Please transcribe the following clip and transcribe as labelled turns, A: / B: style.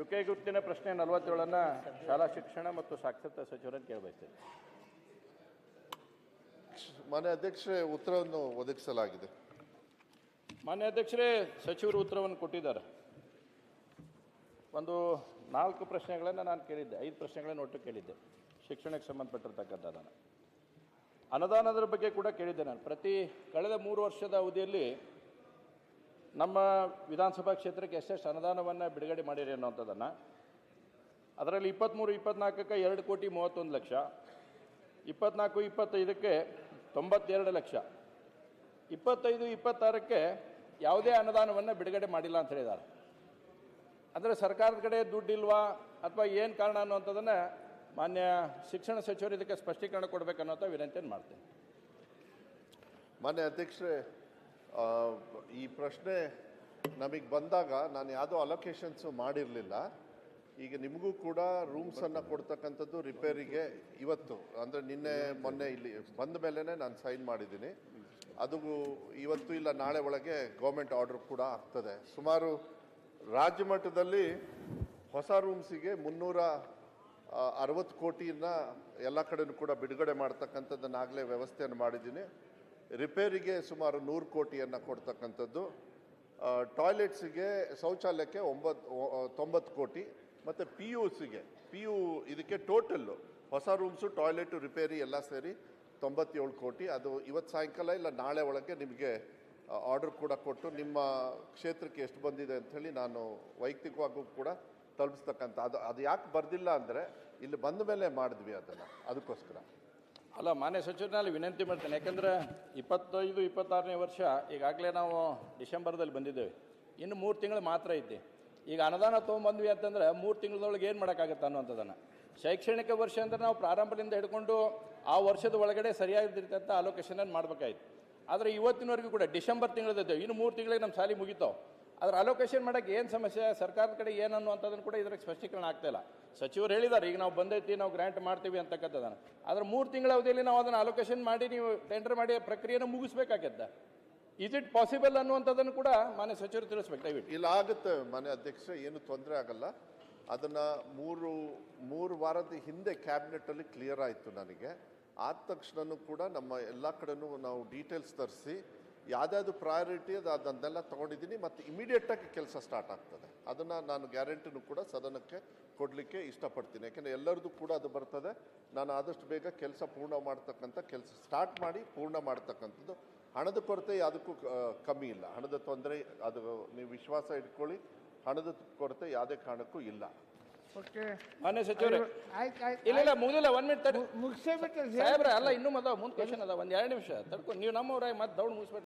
A: ಚುಕ್ಕೆ ಗುರುತಿನ ಪ್ರಶ್ನೆ ನಲವತ್ತೇಳನ್ನ ಶಾಲಾ ಶಿಕ್ಷಣ ಮತ್ತು ಸಾಕ್ಷರತಾ ಸಚಿವರನ್ನು ಕೇಳಬಯಸ್ತೇನೆ.
B: ಮಾನ್ಯ ಅಧ್ಯಕ್ಷರೇ ಉತ್ತರವನ್ನು ಒದಗಿಸಲಾಗಿದೆ.
A: ಮಾನ್ಯ ಅಧ್ಯಕ್ಷರೇ ಸಚಿವರು ಉತ್ತರವನ್ನು ಕೊಟ್ಟಿದ್ದಾರೆ. ಒಂದು ನಾಲ್ಕು ಪ್ರಶ್ನೆಗಳನ್ನು ನಾನು ಕೇಳಿದ್ದೆ ಐದು ಪ್ರಶ್ನೆಗಳನ್ನು ಒಟ್ಟು ಕೇಳಿದ್ದೆ ಶಿಕ್ಷಣಕ್ಕೆ ಸಂಬಂಧಪಟ್ಟಿರ್ತಕ್ಕಂಥದ್ದನ್ನು. ಅನುದಾನದ ಬಗ್ಗೆ ಕೂಡ ಕೇಳಿದ್ದೆ ನಾನು. ಪ್ರತಿ ಕಳೆದ ಮೂರು ವರ್ಷದ ಅವಧಿಯಲ್ಲಿ ನಮ್ಮ ವಿಧಾನಸಭಾ ಕ್ಷೇತ್ರಕ್ಕೆ ಎಷ್ಟೆಷ್ಟು ಅನುದಾನವನ್ನು ಬಿಡುಗಡೆ ಮಾಡಿರಿ ಅನ್ನೋಂಥದ್ದನ್ನು ಅದರಲ್ಲಿ ಇಪ್ಪತ್ತ್ಮೂರು ಇಪ್ಪತ್ನಾಲ್ಕಕ್ಕೆ ಎರಡು ಕೋಟಿ ಮೂವತ್ತೊಂದು ಲಕ್ಷ, ಇಪ್ಪತ್ನಾಲ್ಕು, ಇಪ್ಪತ್ತೈದಕ್ಕೆ ತೊಂಬತ್ತೆರಡು ಲಕ್ಷ, ಇಪ್ಪತ್ತೈದು, ಇಪ್ಪತ್ತಾರಕ್ಕೆ ಯಾವುದೇ ಅನುದಾನವನ್ನು ಬಿಡುಗಡೆ ಮಾಡಿಲ್ಲ ಅಂತ ಹೇಳಿದ್ದಾರೆ. ಅಂದರೆ ಸರ್ಕಾರದ ಕಡೆ ದುಡ್ಡಿಲ್ವಾ ಅಥವಾ ಏನು ಕಾರಣ ಅನ್ನುವಂಥದ್ದನ್ನು ಮಾನ್ಯ ಶಿಕ್ಷಣ ಸಚಿವರು ಇದಕ್ಕೆ ಸ್ಪಷ್ಟೀಕರಣ ಕೊಡಬೇಕನ್ನೋಂಥ ವಿನಂತಿಯನ್ನು ಮಾಡ್ತೇನೆ.
B: ಮಾನ್ಯ ಅಧ್ಯಕ್ಷರೇ ಈ ಪ್ರಶ್ನೆ ನಮಗೆ ಬಂದಾಗ ನಾನು ಯಾವುದೋ ಅಲೊಕೇಶನ್ಸು ಮಾಡಿರಲಿಲ್ಲ. ಈಗ ನಿಮಗೂ ಕೂಡ ರೂಮ್ಸನ್ನು ಕೊಡ್ತಕ್ಕಂಥದ್ದು ರಿಪೇರಿಗೆ ಇವತ್ತು. ಅಂದರೆ ನಿನ್ನೆ, ಮೊನ್ನೆ ಇಲ್ಲಿ ಬಂದ ಮೇಲೇ ನಾನು ಸೈನ್ ಮಾಡಿದ್ದೀನಿ. ಅದು ಇವತ್ತು ಇಲ್ಲ, ನಾಳೆ ಒಳಗೆ ಗೌರ್ಮೆಂಟ್ ಆರ್ಡರ್ ಕೂಡ ಆಗ್ತದೆ. ಸುಮಾರು ರಾಜ್ಯ ಮಟ್ಟದಲ್ಲಿ ಹೊಸ ರೂಮ್ಸಿಗೆ ಮುನ್ನೂರ ಅರವತ್ತು ಕೋಟಿಯನ್ನು ಎಲ್ಲ ಕಡೆನೂ ಕೂಡ ಬಿಡುಗಡೆ ಮಾಡ್ತಕ್ಕಂಥದ್ದನ್ನಾಗಲೇ ವ್ಯವಸ್ಥೆಯನ್ನು ಮಾಡಿದ್ದೀನಿ. ರಿಪೇರಿಗೆ ಸುಮಾರು ನೂರು ಕೋಟಿಯನ್ನು ಕೊಡ್ತಕ್ಕಂಥದ್ದು. ಟಾಯ್ಲೆಟ್ಸಿಗೆ ಶೌಚಾಲಯಕ್ಕೆ ಒಂಬತ್ತು ತೊಂಬತ್ತು ಕೋಟಿ ಮತ್ತು ಪಿ ಯು ಸಿಗೆ ಪಿ ಯು ಇದಕ್ಕೆ ಟೋಟಲ್ಲು ಹೊಸ ರೂಮ್ಸು, ಟಾಯ್ಲೆಟು, ರಿಪೇರಿ ಎಲ್ಲ ಸೇರಿ ತೊಂಬತ್ತೇಳು ಕೋಟಿ. ಅದು ಇವತ್ತು ಸಾಯಂಕಾಲ ಇಲ್ಲ, ನಾಳೆ ಒಳಗೆ ನಿಮಗೆ ಆರ್ಡರ್ ಕೂಡ ಕೊಟ್ಟು ನಿಮ್ಮ ಕ್ಷೇತ್ರಕ್ಕೆ ಎಷ್ಟು ಬಂದಿದೆ ಅಂಥೇಳಿ ನಾನು ವೈಯಕ್ತಿಕವಾಗೂ ಕೂಡ ತಲುಪಿಸ್ತಕ್ಕಂಥ, ಅದು ಅದು ಯಾಕೆ ಬರೆದಿಲ್ಲ ಅಂದರೆ ಇಲ್ಲಿ ಬಂದ ಮೇಲೆ ಮಾಡಿದ್ವಿ ಅದನ್ನು, ಅದಕ್ಕೋಸ್ಕರ.
A: ಅಲ್ಲ, ಮಾನ್ಯ ಸಚಿವರಲ್ಲಿ ವಿನಂತಿ ಮಾಡ್ತೇನೆ. ಯಾಕಂದ್ರೆ ಇಪ್ಪತ್ತೈದು, ಇಪ್ಪತ್ತಾರನೇ ವರ್ಷ ಈಗಾಗಲೇ ನಾವು ಡಿಸೆಂಬರ್ದಲ್ಲಿ ಬಂದಿದ್ದೇವೆ. ಇನ್ನು ಮೂರು ತಿಂಗಳು ಮಾತ್ರ ಐತಿ. ಈಗ ಅನುದಾನ ತೊಗೊಂಬಂದ್ವಿ ಅಂತಂದ್ರೆ ಮೂರು ತಿಂಗಳೊಳಗೆ ಏನು ಮಾಡೋಕ್ಕಾಗತ್ತೆ ಅನ್ನೋಂಥದ್ದನ್ನು ಶೈಕ್ಷಣಿಕ ವರ್ಷ ಅಂದ್ರೆ ನಾವು ಪ್ರಾರಂಭದಿಂದ ಹಿಡ್ಕೊಂಡು ಆ ವರ್ಷದ ಒಳಗಡೆ ಸರಿಯಾಗಿರ್ತಕ್ಕಂಥ ಅಲೋಕೇಶನನ್ನು ಮಾಡಬೇಕಾಯ್ತು. ಆದರೆ ಇವತ್ತಿನವರೆಗೂ ಕೂಡ ಡಿಸೆಂಬರ್ ತಿಂಗಳದ್ದು ಇನ್ನು ಮೂರು ತಿಂಗಳಿಗೆ ನಮ್ಮ ಸಾಲಿ ಮುಗಿತಾವೆ ಅದ್ರ ಅಲೋಕೇಶನ್ ಮಾಡೋಕ್ಕೆ ಏನು ಸಮಸ್ಯೆ? ಸರ್ಕಾರದ ಕಡೆ ಏನು ಅನ್ನುವಂಥದ್ದನ್ನು ಕೂಡ ಇದಕ್ಕೆ ಸ್ಪಷ್ಟೀಕರಣ ಆಗ್ತಾ ಇಲ್ಲ. ಸಚಿವರು ಹೇಳಿದ್ದಾರೆ ಈಗ ನಾವು ಬಂದೈತಿ, ನಾವು ಗ್ರ್ಯಾಂಟ್ ಮಾಡ್ತೀವಿ ಅಂತಕ್ಕಂಥದ್ದನ್ನು. ಆದರೆ ಮೂರು ತಿಂಗಳ ಅವಧಿಯಲ್ಲಿ ನಾವು ಅದನ್ನು ಅಲೋಕೇಶನ್ ಮಾಡಿ ನೀವು ಟೆಂಡರ್ ಮಾಡಿ ಪ್ರಕ್ರಿಯೆನ ಮುಗಿಸ್ಬೇಕಾಗತ್ತೆ. ಇಸ್ ಇಟ್ ಪಾಸಿಬಲ್ ಅನ್ನುವಂಥದ್ದನ್ನು ಕೂಡ ಮಾನ್ಯ ಸಚಿವರು ತಿಳಿಸ್ಬೇಕು. ದಯವಿಟ್ಟು.
B: ಇಲ್ಲ, ಆಗುತ್ತೆ ಮಾನ್ಯ ಅಧ್ಯಕ್ಷ, ಏನು ತೊಂದರೆ ಆಗಲ್ಲ. ಅದನ್ನು ಮೂರು ಮೂರು ವಾರದ ಹಿಂದೆ ಕ್ಯಾಬಿನೆಟಲ್ಲಿ ಕ್ಲಿಯರ್ ಆಯಿತು ನನಗೆ. ಆದ ತಕ್ಷಣನೂ ಕೂಡ ನಮ್ಮ ಎಲ್ಲ ಕಡೆನೂ ನಾವು ಡೀಟೇಲ್ಸ್ ತರಿಸಿ ಯಾವ್ದಾದ್ರು ಪ್ರಯಾರಿಟಿ ಅದು ಅದನ್ನೆಲ್ಲ ತೊಗೊಂಡಿದ್ದೀನಿ ಮತ್ತು ಇಮಿಡಿಯೇಟಾಗಿ ಕೆಲಸ ಸ್ಟಾರ್ಟ್ ಆಗ್ತದೆ. ಅದನ್ನು ನಾನು ಗ್ಯಾರಂಟಿನೂ ಕೂಡ ಸದನಕ್ಕೆ ಕೊಡಲಿಕ್ಕೆ ಇಷ್ಟಪಡ್ತೀನಿ. ಯಾಕೆಂದರೆ ಎಲ್ಲರದ್ದು ಕೂಡ ಅದು ಬರ್ತದೆ. ನಾನು ಆದಷ್ಟು ಬೇಗ ಕೆಲಸ ಪೂರ್ಣ ಮಾಡ್ತಕ್ಕಂಥ ಕೆಲಸ ಸ್ಟಾರ್ಟ್ ಮಾಡಿ ಪೂರ್ಣ ಮಾಡ್ತಕ್ಕಂಥದ್ದು. ಹಣದ ಕೊರತೆ ಯಾವುದಕ್ಕೂ ಕಮ್ಮಿ ಇಲ್ಲ. ಹಣದ ತೊಂದರೆ ಅದು ನೀವು ವಿಶ್ವಾಸ ಇಟ್ಕೊಳ್ಳಿ. ಹಣದ ಕೊರತೆ ಯಾವುದೇ ಕಾರಣಕ್ಕೂ ಇಲ್ಲ.
A: ಮಾನ್ಯ ಸಚಿವರೇ
C: ಆಯ್ತು
A: ಇಲ್ಲ ಇಲ್ಲ ಮುಗಿದಿಲ್ಲ ಒನ್ ಮಿನಿಟ್ ಸಾಹೇಬ್ರೆ ಅಲ್ಲ ಇನ್ನೂ ಮತ್ತೆ ಮುಂದೆ ಕ್ವಶನ್ ಅದ ಒಂದು ಎರಡು ನಿಮಿಷ ತಡ್ಕೊಂಡು ನೀವು ನಮ್ಮವ್ರಾಗಿ ಮತ್ತೆ ದೌಡ್ ಮುಗಿಸ್ಬೇಕು